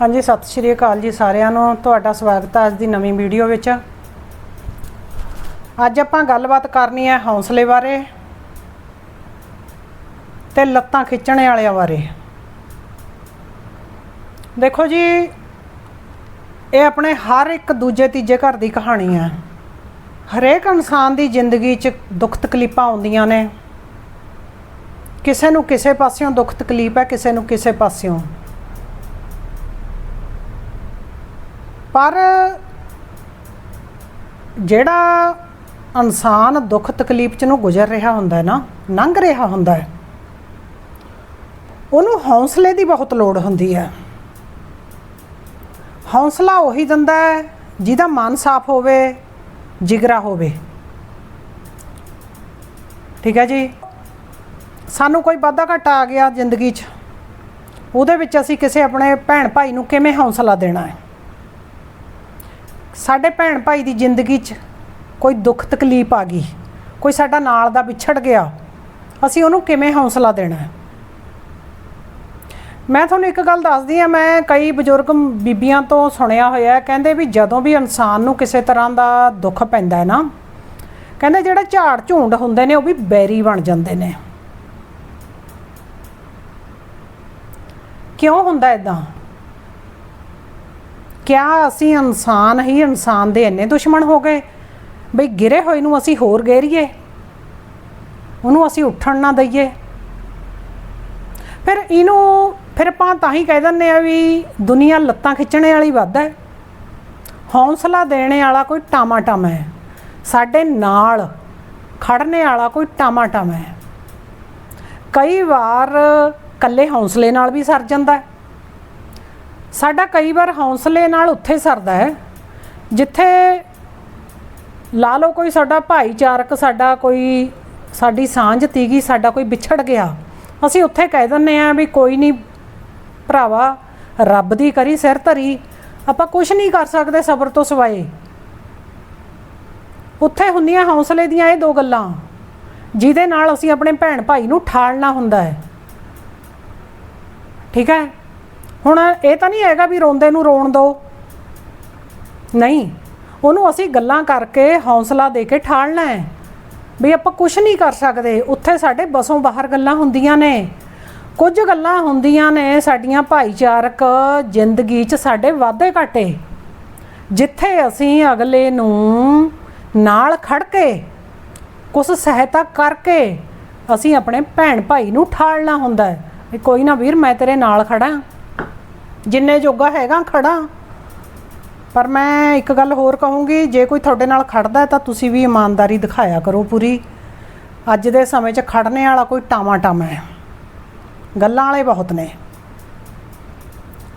ਹਾਂਜੀ, ਸਤਿ ਸ਼੍ਰੀ ਅਕਾਲ ਜੀ ਸਾਰਿਆਂ ਨੂੰ। ਤੁਹਾਡਾ ਸਵਾਗਤ ਹੈ ਅੱਜ ਦੀ ਨਵੀਂ ਵੀਡੀਓ ਵਿੱਚ। ਅੱਜ ਆਪਾਂ ਗੱਲਬਾਤ ਕਰਨੀ ਹੈ ਹੌਸਲੇ ਬਾਰੇ ਤੇ ਲੱਤਾਂ ਖਿੱਚਣ ਵਾਲਿਆਂ ਬਾਰੇ। ਦੇਖੋ ਜੀ, ਇਹ ਆਪਣੇ ਹਰ ਇੱਕ ਦੂਜੇ ਤੀਜੇ ਘਰ ਦੀ ਕਹਾਣੀ ਹੈ। ਹਰੇਕ ਇਨਸਾਨ ਦੀ ਜ਼ਿੰਦਗੀ 'ਚ ਦੁੱਖ ਤਕਲੀਫਾਂ ਆਉਂਦੀਆਂ ਨੇ। ਕਿਸੇ ਨੂੰ ਕਿਸੇ ਪਾਸਿਓਂ ਦੁੱਖ ਤਕਲੀਫ ਹੈ, ਕਿਸੇ ਨੂੰ ਕਿਸੇ ਪਾਸਿਓਂ। ਪਰ ਜਿਹੜਾ ਇਨਸਾਨ ਦੁੱਖ ਤਕਲੀਫ ਚ ਨੂੰ ਗੁਜ਼ਰ ਰਿਹਾ ਹੁੰਦਾ ਹੈ ਨਾ ਲੰਘ ਰਿਹਾ ਹੁੰਦਾ ਹੈ, ਉਹਨੂੰ ਹੌਸਲੇ ਦੀ ਬਹੁਤ ਲੋੜ ਹੁੰਦੀ ਹੈ। ਹੌਸਲਾ ਉਹੀ ਦਿੰਦਾ ਹੈ ਜਿਹਦਾ ਮਨ ਸਾਫ਼ ਹੋਵੇ, ਜਿਗਰਾ ਹੋਵੇ। ਠੀਕ ਹੈ ਜੀ? ਸਾਨੂੰ ਕੋਈ ਵਾਧਾ ਘਾਟਾ ਆ ਗਿਆ ਜ਼ਿੰਦਗੀ 'ਚ, ਉਹਦੇ ਵਿੱਚ ਅਸੀਂ ਕਿਸੇ ਆਪਣੇ ਭੈਣ ਭਾਈ ਨੂੰ ਕਿਵੇਂ ਹੌਸਲਾ ਦੇਣਾ ਹੈ? ਸਾਡੇ ਭੈਣ ਭਾਈ ਦੀ ਜ਼ਿੰਦਗੀ 'ਚ ਕੋਈ ਦੁੱਖ ਤਕਲੀਫ ਆ ਗਈ, ਕੋਈ ਸਾਡਾ ਨਾਲ ਦਾ ਵਿਛੜ ਗਿਆ, ਅਸੀਂ ਉਹਨੂੰ ਕਿਵੇਂ ਹੌਸਲਾ ਦੇਣਾ ਹੈ? ਮੈਂ ਤੁਹਾਨੂੰ ਇੱਕ ਗੱਲ ਦੱਸਦੀ ਆ ਮੈਂ ਕਈ ਬਜ਼ੁਰਗ ਬੀਬੀਆਂ ਤੋਂ ਸੁਣਿਆ ਹੋਇਆ ਕਹਿੰਦੇ ਵੀ ਜਦੋਂ ਵੀ ਇਨਸਾਨ ਨੂੰ ਕਿਸੇ ਤਰ੍ਹਾਂ ਦਾ ਦੁੱਖ ਪੈਂਦਾ ਹੈ ਨਾ, ਕਹਿੰਦੇ ਜਿਹੜੇ ਝਾੜ ਝੁੰਡ ਹੁੰਦੇ ਨੇ ਉਹ ਵੀ ਬੈਰੀ ਬਣ ਜਾਂਦੇ ਨੇ। ਕਿਉਂ ਹੁੰਦਾ ਇਦਾਂ ਕਿਆ ਅਸੀਂ ਇਨਸਾਨ ਹੀ ਇਨਸਾਨ ਦੇ ਇੰਨੇ ਦੁਸ਼ਮਣ ਹੋ ਗਏ? ਬਈ ਗਿਰੇ ਹੋਏ ਨੂੰ ਅਸੀਂ ਹੋਰ ਗੇਰੀਏ। ਉਹਨੂੰ ਅਸੀਂ ਉੱਠਣ ਨਾ ਦਈਏ। ਫਿਰ ਇਹਨੂੰ, ਫਿਰ ਆਪਾਂ ਤਾਂ ਹੀ ਕਹਿ ਦਿੰਦੇ ਆ ਵੀ ਦੁਨੀਆ ਲੱਤਾਂ ਖਿੱਚਣੇ ਵਾਲੀ ਵੱਧ ਹੈ। ਹੌਸਲਾ ਦੇਣੇ ਵਾਲਾ ਕੋਈ ਟਾਮਾ ਟਮ ਹੈ। ਸਾਡੇ ਨਾਲ ਖੜਨੇ ਵਾਲਾ ਕੋਈ ਟਾਮਾ ਟਮ ਹੈ। ਕਈ ਵਾਰ ਕੱਲੇ ਹੌਸਲੇ ਨਾਲ ਵੀ ਸਰ ਜਾਂਦਾ ਹੈ। ਸਾਡਾ ਕਈ ਵਾਰ ਹੌਸਲੇ ਨਾਲ ਉੱਥੇ ਸਰਦਾ ਹੈ, ਜਿੱਥੇ ਲਾ ਲਓ ਕੋਈ ਸਾਡਾ ਭਾਈਚਾਰਕ, ਸਾਡਾ ਕੋਈ, ਸਾਡੀ ਸਾਂਝ ਤੀਗੀ, ਸਾਡਾ ਕੋਈ ਵਿਛੜ ਗਿਆ, ਅਸੀਂ ਉੱਥੇ ਕਹਿ ਦਿੰਨੇ ਆ ਵੀ ਕੋਈ ਨਹੀਂ ਭਰਾਵਾ, ਰੱਬ ਦੀ ਕਰੀ ਸਿਰ ਧਰੀ, ਆਪਾਂ ਕੁਝ ਨਹੀਂ ਕਰ ਸਕਦੇ ਸਬਰ ਤੋਂ ਸਿਵਾਏ। ਉੱਥੇ ਹੁੰਦੀਆਂ ਹੌਸਲੇ ਦੀਆਂ ਇਹ ਦੋ ਗੱਲਾਂ, ਜਿਹਦੇ ਨਾਲ ਅਸੀਂ ਆਪਣੇ ਭੈਣ ਭਾਈ ਨੂੰ ਠਾਲਣਾ ਹੁੰਦਾ ਹੈ। ਠੀਕ ਹੈ? ਹੁਣ ਇਹ ਤਾਂ ਨਹੀਂ ਹੈਗਾ ਵੀ ਰੋਂਦੇ ਨੂੰ ਰੋਣ ਦਿਓ ਨਹੀਂ, ਉਹਨੂੰ ਅਸੀਂ ਗੱਲਾਂ ਕਰਕੇ ਹੌਸਲਾ ਦੇ ਕੇ ਠਾਲਣਾ ਹੈ। ਵੀ ਆਪਾਂ ਕੁਝ ਨਹੀਂ ਕਰ ਸਕਦੇ। ਉੱਥੇ ਸਾਡੇ ਬਸੋਂ ਬਾਹਰ ਗੱਲਾਂ ਹੁੰਦੀਆਂ ਨੇ। ਕੁਝ ਗੱਲਾਂ ਹੁੰਦੀਆਂ ਨੇ ਸਾਡੀਆਂ ਭਾਈਚਾਰਕ ਜ਼ਿੰਦਗੀ 'ਚ ਸਾਡੇ ਵਾਧੇ ਘਾਟੇ। ਜਿੱਥੇ ਅਸੀਂ ਅਗਲੇ ਨੂੰ ਨਾਲ ਖੜ ਕੇ ਕੁਝ ਸਹਾਇਤਾ ਕਰਕੇ ਅਸੀਂ ਆਪਣੇ ਭੈਣ ਭਾਈ ਨੂੰ ਠਾਲਣਾ ਹੁੰਦਾ ਹੈ। ਵੀ ਕੋਈ ਨਾ ਵੀਰ, ਮੈਂ ਤੇਰੇ ਨਾਲ ਖੜਾ ਜਿੰਨੇ ਜੋਗਾ ਹੈਗਾ, ਖੜਾ। ਪਰ ਮੈਂ ਇੱਕ ਗੱਲ ਹੋਰ ਕਹੂੰਗੀ, ਜੇ ਕੋਈ ਤੁਹਾਡੇ ਨਾਲ ਖੜਦਾ ਤਾਂ ਤੁਸੀਂ ਵੀ ਇਮਾਨਦਾਰੀ ਦਿਖਾਇਆ ਕਰੋ ਪੂਰੀ। ਅੱਜ ਦੇ ਸਮੇਂ 'ਚ ਖੜਨੇ ਵਾਲਾ ਕੋਈ ਟਾਮਾ ਟਾਮਾ ਹੈ। ਗੱਲਾਂ ਵਾਲੇ ਬਹੁਤ ਨੇ।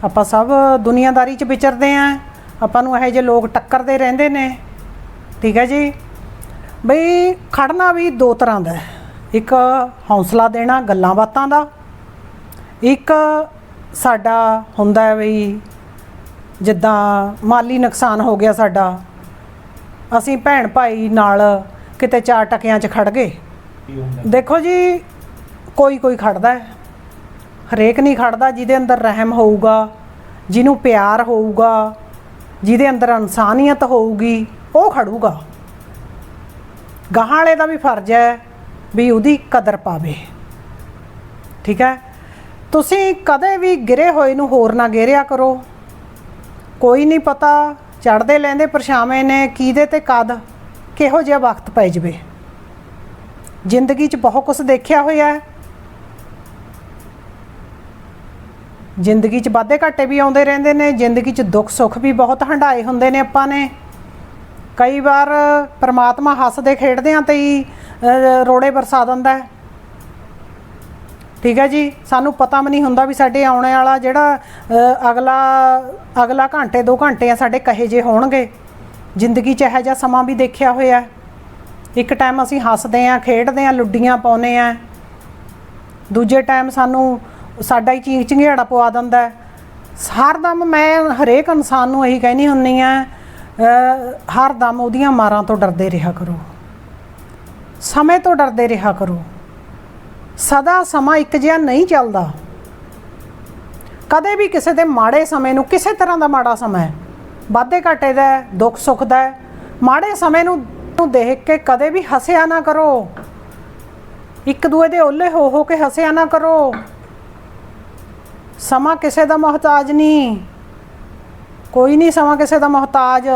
ਆਪਾਂ ਸਭ ਦੁਨੀਆਦਾਰੀ 'ਚ ਵਿਚਰਦੇ ਆਂ। ਆਪਾਂ ਨੂੰ ਇਹੋ ਜਿਹੇ ਲੋਕ ਟੱਕਰਦੇ ਰਹਿੰਦੇ ਨੇ। ਠੀਕ ਹੈ ਜੀ? ਬਈ ਖੜਨਾ ਵੀ ਦੋ ਤਰ੍ਹਾਂ ਦਾ ਹੈ। ਇੱਕ ਹੌਸਲਾ ਦੇਣਾ ਗੱਲਾਂ ਬਾਤਾਂ ਦਾ। ਇੱਕ ਸਾਡਾ ਹੁੰਦਾ ਹੈ ਵੀ ਜਿੱਦਾਂ ਮਾਲੀ ਨੁਕਸਾਨ ਹੋ ਗਿਆ ਸਾਡਾ ਅਸੀਂ ਭੈਣ ਭਾਈ ਨਾਲ ਕਿਤੇ ਚਾਰ ਟਕਿਆਂ 'ਚ ਖੜ ਗਏ। ਦੇਖੋ ਜੀ ਕੋਈ ਕੋਈ ਖੜਦਾ ਹੈ। ਹਰੇਕ ਨਹੀਂ ਖੜਦਾ ਜਿਹਦੇ ਅੰਦਰ ਰਹਿਮ ਹੋਊਗਾ ਜਿਹਨੂੰ ਪਿਆਰ ਹੋਊਗਾ ਜਿਹਦੇ ਅੰਦਰ ਇਨਸਾਨੀਅਤ ਹੋਊਗੀ ਉਹ ਖੜੂਗਾ। ਗਾਹਾਂ ਵਾਲੇ ਦਾ ਵੀ ਫਰਜ਼ ਹੈ ਵੀ ਉਹਦੀ ਕਦਰ ਪਾਵੇ। ਠੀਕ ਹੈ? ਤੁਸੀਂ ਕਦੇ ਵੀ ਗਿਰੇ ਹੋਏ ਨੂੰ ਹੋਰ ਨਾ ਗੇਰਿਆ ਕਰੋ। ਕੋਈ ਨਹੀਂ ਪਤਾ ਚੜਦੇ ਲੈਂਦੇ ਪਰਛਾਵੇਂ ਨੇ ਕਿਹਦੇ ਤੇ ਕਦ ਕਿਹੋ ਜਿਹਾ ਵਕਤ ਪੈ ਜਵੇ। ਜ਼ਿੰਦਗੀ 'ਚ ਬਹੁਤ ਕੁਝ ਦੇਖਿਆ ਹੋਇਆ ਹੈ। ਜ਼ਿੰਦਗੀ 'ਚ ਵਾਧੇ ਘਾਟੇ ਵੀ ਆਉਂਦੇ ਰਹਿੰਦੇ ਨੇ, ਜ਼ਿੰਦਗੀ 'ਚ ਦੁੱਖ ਸੁੱਖ ਵੀ ਬਹੁਤ ਹੰਡਾਏ ਹੁੰਦੇ ਨੇ ਆਪਾਂ ਨੇ। ਕਈ ਵਾਰ ਪਰਮਾਤਮਾ ਹੱਸਦੇ ਖੇਡਦਿਆਂ ਤੇ ਹੀ ਰੋੜੇ ਬਰਸਾ ਦਿੰਦਾ ਹੈ। ਠੀਕ ਹੈ ਜੀ? ਸਾਨੂੰ ਪਤਾ ਵੀ ਨਹੀਂ ਹੁੰਦਾ ਵੀ ਸਾਡੇ ਆਉਣੇ ਵਾਲਾ ਜਿਹੜਾ ਅਗਲਾ ਅਗਲਾ ਘੰਟੇ 2 ਘੰਟੇ ਆ, ਸਾਡੇ ਕਹੇ ਜੇ ਹੋਣਗੇ। ਜ਼ਿੰਦਗੀ 'ਚ ਇਹੋ ਜਿਹਾ ਸਮਾਂ ਵੀ ਦੇਖਿਆ ਹੋਇਆ। ਇੱਕ ਟਾਈਮ ਅਸੀਂ ਹੱਸਦੇ ਆ, ਖੇਡਦੇ ਆ, ਲੁੱਡੀਆਂ ਪਾਉਨੇ ਆ। ਦੂਜੇ ਟਾਈਮ ਸਾਨੂੰ ਸਾਡਾ ਹੀ ਚੀਂਕ ਚਿੰਗਿਆੜਾ ਪਵਾ ਦਿੰਦਾ ਹੈ। ਹਰਦਮ ਮੈਂ ਹਰੇਕ ਇਨਸਾਨ ਨੂੰ ਇਹੀ ਕਹਿਣੀ ਹੁੰਨੀ ਆ ਹਰਦਮ ਉਹਦੀਆਂ ਮਾਰਾਂ ਤੋਂ ਡਰਦੇ ਰਿਹਾ ਕਰੋ। ਸਮੇਂ ਤੋਂ ਡਰਦੇ ਰਿਹਾ ਕਰੋ। ਸਦਾ ਸਮਾਂ ਇੱਕ ਜਿਹਾ ਨਹੀਂ ਚੱਲਦਾ। ਕਦੇ ਵੀ ਕਿਸੇ ਦੇ ਮਾੜੇ ਸਮੇਂ ਨੂੰ ਕਿਸੇ ਤਰ੍ਹਾਂ ਦਾ ਮਾੜਾ ਸਮਾਂ ਹੈ। ਵਾਧੇ ਘਾਟੇ ਦਾ ਦੁੱਖ ਸੁੱਖ ਦਾ ਮਾੜੇ ਸਮੇਂ ਨੂੰ ਨੂੰ ਦੇਖ ਕੇ ਕਦੇ ਵੀ ਹੱਸਿਆ ਨਾ ਕਰੋ। ਇੱਕ ਦੂਏ ਦੇ ਓਲੇ ਹੋ ਹੋ ਕੇ ਹੱਸਿਆ ਨਾ ਕਰੋ। ਸਮਾਂ ਕਿਸੇ ਦਾ ਮੁਹਤਾਜ ਨਹੀਂ। ਕੋਈ ਨਹੀਂ ਸਮਾਂ ਕਿਸੇ ਦਾ ਮੁਹਤਾਜ।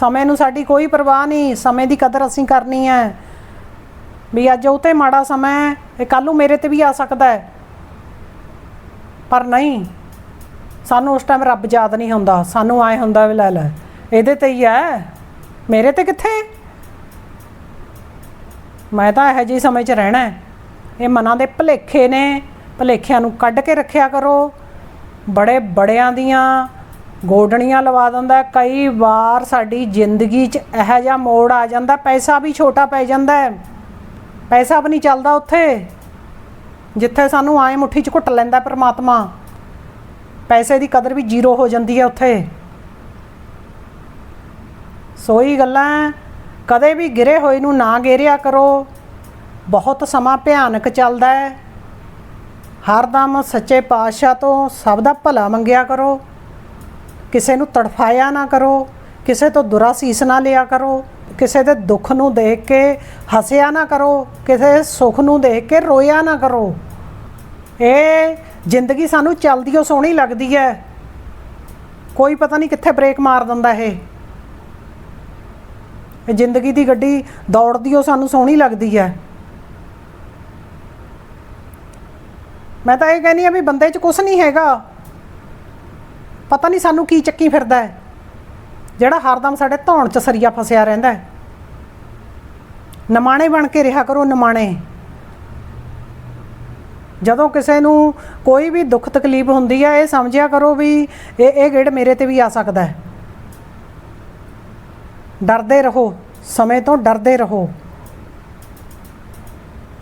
ਸਮੇਂ ਨੂੰ ਸਾਡੀ ਕੋਈ ਪਰਵਾਹ ਨਹੀਂ। ਸਮੇਂ ਦੀ ਕਦਰ ਅਸੀਂ ਕਰਨੀ ਹੈ। ਵੀ ਅੱਜ ਉਹ ਤੇ ਮਾੜਾ ਸਮਾਂ ਹੈ, ਇਹ ਕੱਲ ਨੂੰ ਮੇਰੇ ਤੇ ਵੀ ਆ ਸਕਦਾ ਹੈ। ਪਰ ਨਹੀਂ, ਸਾਨੂੰ ਉਸ ਟਾਈਮ ਰੱਬ ਯਾਦ ਨਹੀਂ ਹੁੰਦਾ। ਸਾਨੂੰ ਆਏ ਹੁੰਦਾ ਵੀ ਲੈ ਲੈ, ਇਹਦੇ ਤੇ ਹੀ ਹੈ। ਮੇਰੇ ਤੇ ਕਿੱਥੇ? ਮੈਂ ਤਾਂ ਇਹੋ ਜਿਹੇ ਸਮੇਂ 'ਚ ਰਹਿਣਾ ਹੈ। ਇਹ ਮਨਾਂ ਦੇ ਭੁਲੇਖੇ ਨੇ। ਭੁਲੇਖਿਆਂ ਨੂੰ ਕੱਢ ਕੇ ਰੱਖਿਆ ਕਰੋ। ਬੜੇ ਬੜਿਆਂ ਦੀਆਂ ਗੋਡਣੀਆਂ ਲਵਾ ਦਿੰਦਾ ਕਈ ਵਾਰ ਸਾਡੀ ਜ਼ਿੰਦਗੀ 'ਚ ਇਹੋ ਜਿਹਾ ਮੋੜ ਆ ਜਾਂਦਾ, ਪੈਸਾ ਵੀ ਛੋਟਾ ਪੈ ਜਾਂਦਾ ਹੈ। ਪੈਸਾ ਵੀ ਨਹੀਂ ਚੱਲਦਾ ਉੱਥੇ। ਜਿੱਥੇ ਸਾਨੂੰ ਆਏ ਮੁੱਠੀ 'ਚ ਘੁੱਟ ਲੈਂਦਾ ਪਰਮਾਤਮਾ। ਪੈਸੇ ਦੀ ਕਦਰ ਵੀ ਜ਼ੀਰੋ ਹੋ ਜਾਂਦੀ ਹੈ ਉੱਥੇ। ਸੋਈ ਗੱਲਾਂ ਕਦੇ ਵੀ ਗਿਰੇ ਹੋਏ ਨੂੰ ਨਾ ਗੇਰਿਆ ਕਰੋ। ਬਹੁਤ ਸਮਾਂ ਭਿਆਨਕ ਚੱਲਦਾ ਹੈ ਹਰਦਮ ਸੱਚੇ ਪਾਤਸ਼ਾਹ ਤੋਂ ਸਭ ਦਾ ਭਲਾ ਮੰਗਿਆ ਕਰੋ। ਕਿਸੇ ਨੂੰ ਤੜਫਾਇਆ ਨਾ ਕਰੋ, ਕਿਸੇ ਤੋਂ ਦੁਰਾਸੀਸ ਨਾ ਲਿਆ ਕਰੋ। ਕਿਸੇ ਦੇ ਦੁੱਖ ਨੂੰ ਦੇਖ ਕੇ ਹੱਸਿਆ ਨਾ ਕਰੋ, ਕਿਸੇ ਸੁੱਖ ਨੂੰ ਦੇਖ ਕੇ ਰੋਇਆ ਨਾ ਕਰੋ। ਇਹ ਜ਼ਿੰਦਗੀ ਸਾਨੂੰ ਚੱਲਦੀ ਓ ਸੋਹਣੀ ਲੱਗਦੀ ਹੈ ਕੋਈ ਪਤਾ ਨਹੀਂ ਕਿੱਥੇ ਬ੍ਰੇਕ ਮਾਰ ਦਿੰਦਾ ਇਹ। ਜ਼ਿੰਦਗੀ ਦੀ ਗੱਡੀ ਦੌੜਦੀ ਓ ਸਾਨੂੰ ਸੋਹਣੀ ਲੱਗਦੀ ਹੈ ਮੈਂ ਤਾਂ ਇਹ ਕਹਿੰਦੀ ਆ ਵੀ ਬੰਦੇ 'ਚ ਕੁਝ ਨਹੀਂ ਹੈਗਾ। ਪਤਾ ਨਹੀਂ ਸਾਨੂੰ ਕੀ ਚੱਕੀ ਫਿਰਦਾ ਹੈ ਜਿਹੜਾ ਹਰਦਮ ਸਾਡੇ ਧੌਣ 'ਚ ਸਰੀਆ ਫਸਿਆ ਰਹਿੰਦਾ ਹੈ। ਨਮਾਣੇ ਬਣ ਕੇ ਰਿਹਾ ਕਰੋ ਨਮਾਣੇ। ਜਦੋਂ ਕਿਸੇ ਨੂੰ ਕੋਈ ਵੀ ਦੁੱਖ ਤਕਲੀਫ ਹੁੰਦੀ ਹੈ ਇਹ ਸਮਝਿਆ ਕਰੋ ਵੀ ਇਹ ਇਹ ਗੇੜ ਮੇਰੇ ਤੇ ਵੀ ਆ ਸਕਦਾ ਹੈ। ਡਰਦੇ ਰਹੋ, ਸਮੇਂ ਤੋਂ ਡਰਦੇ ਰਹੋ।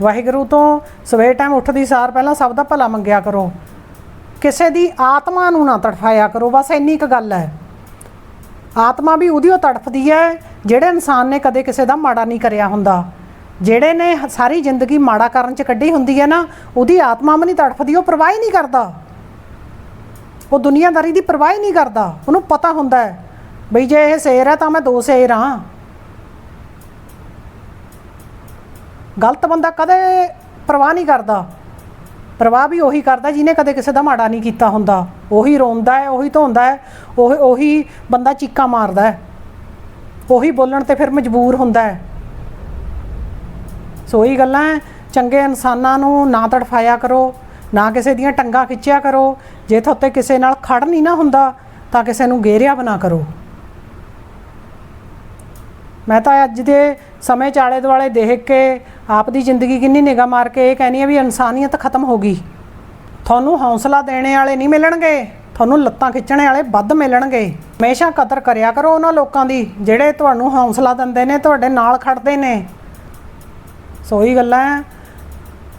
ਵਾਹਿਗੁਰੂ ਤੋਂ ਸਵੇਰ ਟਾਈਮ ਉੱਠਦੀ ਸਾਰ ਪਹਿਲਾਂ ਸਭ ਦਾ ਭਲਾ ਮੰਗਿਆ ਕਰੋ। ਕਿਸੇ ਦੀ ਆਤਮਾ ਨੂੰ ਨਾ ਤੜਫਾਇਆ ਕਰੋ, ਬਸ ਇੰਨੀ ਕੁ ਗੱਲ ਹੈ। ਆਤਮਾ ਵੀ ਉਹਦੀ ਉਹ ਤੜਫਦੀ ਹੈ, ਜਿਹੜੇ ਇਨਸਾਨ ਨੇ ਕਦੇ ਕਿਸੇ ਦਾ ਮਾੜਾ ਨਹੀਂ ਕਰਿਆ ਹੁੰਦਾ। ਜਿਹੜੇ ਨੇ ਸਾਰੀ ਜ਼ਿੰਦਗੀ ਮਾੜਾ ਕਰਨ ਚ ਕੱਢੀ ਹੁੰਦੀ ਹੈ ਨਾ, ਉਹਦੀ ਆਤਮਾ ਵੀ ਨਹੀਂ ਤੜਫਦੀ, ਉਹ ਪਰਵਾਹ ਹੀ ਨਹੀਂ ਕਰਦਾ। ਉਹ ਦੁਨੀਆਦਾਰੀ ਦੀ ਪਰਵਾਹ ਹੀ ਨਹੀਂ ਕਰਦਾ, ਉਹਨੂੰ ਪਤਾ ਹੁੰਦਾ ਹੈ, ਬਈ ਜੇ ਇਹ ਸ਼ੇਰ ਹੈ ਤਾਂ ਮੈਂ ਦੋ ਸ਼ੇਰ ਹਾਂ। ਗਲਤ ਬੰਦਾ ਕਦੇ ਪਰਵਾਹ ਨਹੀਂ ਕਰਦਾ। ਪ੍ਰਵਾਹ ਵੀ ਉਹੀ ਕਰਦਾ ਜਿਹਨੇ ਕਦੇ ਕਿਸੇ ਦਾ ਮਾੜਾ ਨਹੀਂ ਕੀਤਾ ਹੁੰਦਾ। ਉਹੀ ਰੋਂਦਾ ਹੈ, ਉਹੀ ਧੋਂਦਾ ਹੈ, ਉਹ, ਉਹੀ ਬੰਦਾ ਚੀਕਾਂ ਮਾਰਦਾ ਹੈ। ਉਹੀ ਬੋਲਣ ਤੇ ਫਿਰ ਮਜਬੂਰ ਹੁੰਦਾ ਹੈ। ਸੋ ਇਹ ਗੱਲਾਂ ਚੰਗੇ ਇਨਸਾਨਾਂ ਨੂੰ ਨਾ ਤੜਫਾਇਆ ਕਰੋ, ਨਾ ਕਿਸੇ ਦੀਆਂ ਟੰਗਾਂ ਖਿੱਚਿਆ ਕਰੋ। ਜੇ ਤੁਹਾਤੇ ਕਿਸੇ ਨਾਲ ਖੜ ਨਹੀਂ ਨਾ ਹੁੰਦਾ, ਤਾਂ ਕਿਸੇ ਨੂੰ ਗੇਰਿਆ ਬਣਾ ਕਰੋ। ਮੈਂ ਤਾਂ ਅੱਜ ਦੇ ਸਮੇਂ ਚ ਆਲੇ ਦੁਆਲੇ ਦੇਖ ਕੇ ਆਪ ਦੀ ਜ਼ਿੰਦਗੀ ਕਿੰਨੀ ਨਿਗਾਹ ਮਾਰ ਕੇ ਇਹ ਕਹਿੰਦੀ ਆ ਵੀ ਇਨਸਾਨੀਅਤ ਖਤਮ ਹੋ ਗਈ। ਤੁਹਾਨੂੰ ਹੌਸਲਾ ਦੇਣੇ ਵਾਲੇ ਨਹੀਂ ਮਿਲਣਗੇ, ਤੁਹਾਨੂੰ ਲੱਤਾਂ ਖਿੱਚਣੇ ਵਾਲੇ ਵੱਧ ਮਿਲਣਗੇ। ਹਮੇਸ਼ਾ ਕਦਰ ਕਰਿਆ ਕਰੋ ਉਹਨਾਂ ਲੋਕਾਂ ਦੀ ਜਿਹੜੇ ਤੁਹਾਨੂੰ ਹੌਸਲਾ ਦਿੰਦੇ ਨੇ, ਤੁਹਾਡੇ ਨਾਲ ਖੜਦੇ ਨੇ। ਸੋ ਗੱਲਾਂ ਹੈ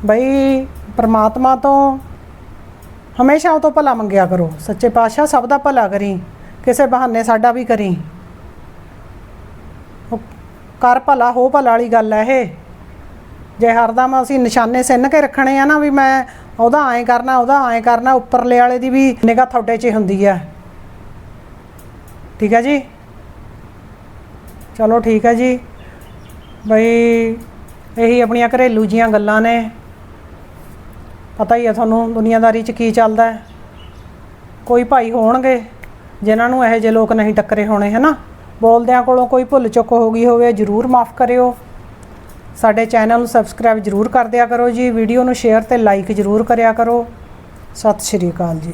ਬਈ ਪ੍ਰਮਾਤਮਾ ਤੋਂ ਹਮੇਸ਼ਾ ਉਹ ਤੋਂ ਭਲਾ ਮੰਗਿਆ ਕਰੋ। ਸੱਚੇ ਪਾਤਸ਼ਾਹ ਸਭ ਦਾ ਭਲਾ ਕਰੀ, ਕਿਸੇ ਬਹਾਨੇ ਸਾਡਾ ਵੀ ਕਰੀ। ਕਰ ਭਲਾ, ਹੋ ਭਲਾ ਵਾਲੀ ਗੱਲ ਹੈ ਇਹ। ਜੇ ਹਰਦਮ ਅਸੀਂ ਨਿਸ਼ਾਨੇ ਸਿੰਨ ਕੇ ਰੱਖਣੇ ਆ ਨਾ ਵੀ ਮੈਂ ਉਹਦਾ ਐਂ ਕਰਨਾ, ਉਹਦਾ ਐਂ ਕਰਨਾ, ਉੱਪਰਲੇ ਵਾਲੇ ਦੀ ਵੀ ਨਿਗਾਹ ਤੁਹਾਡੇ 'ਚ ਹੀ ਹੁੰਦੀ ਹੈ ਠੀਕ ਹੈ ਜੀ? ਚਲੋ ਠੀਕ ਹੈ ਜੀ। ਬਈ ਇਹੀ ਆਪਣੀਆਂ ਘਰੇਲੂ ਜੀਆਂ ਗੱਲਾਂ ਨੇ। ਪਤਾ ਹੀ ਹੈ ਤੁਹਾਨੂੰ ਦੁਨੀਆਦਾਰੀ 'ਚ ਕੀ ਚੱਲਦਾ ਕੋਈ ਭਾਈ ਹੋਣਗੇ, ਜਿਨ੍ਹਾਂ ਨੂੰ ਇਹੋ ਜਿਹੇ ਲੋਕ ਨਹੀਂ ਟੱਕਰੇ ਹੋਣੇ, ਹਨਾ? ਬੋਲਦਿਆਂ ਕੋਲੋਂ ਕੋਈ ਭੁੱਲ ਚੁੱਕ ਹੋ ਗਈ ਹੋਵੇ, ਜਰੂਰ ਮਾਫ ਕਰਿਓ। ਸਾਡੇ ਚੈਨਲ ਨੂੰ ਸਬਸਕ੍ਰਾਈਬ ਜਰੂਰ ਕਰ ਦਿਆ ਕਰੋ ਜੀ। ਵੀਡੀਓ ਨੂੰ ਸ਼ੇਅਰ ਤੇ ਲਾਈਕ ਜਰੂਰ ਕਰਿਆ ਕਰੋ। ਸਤਿ ਸ਼੍ਰੀ ਅਕਾਲ ਜੀ।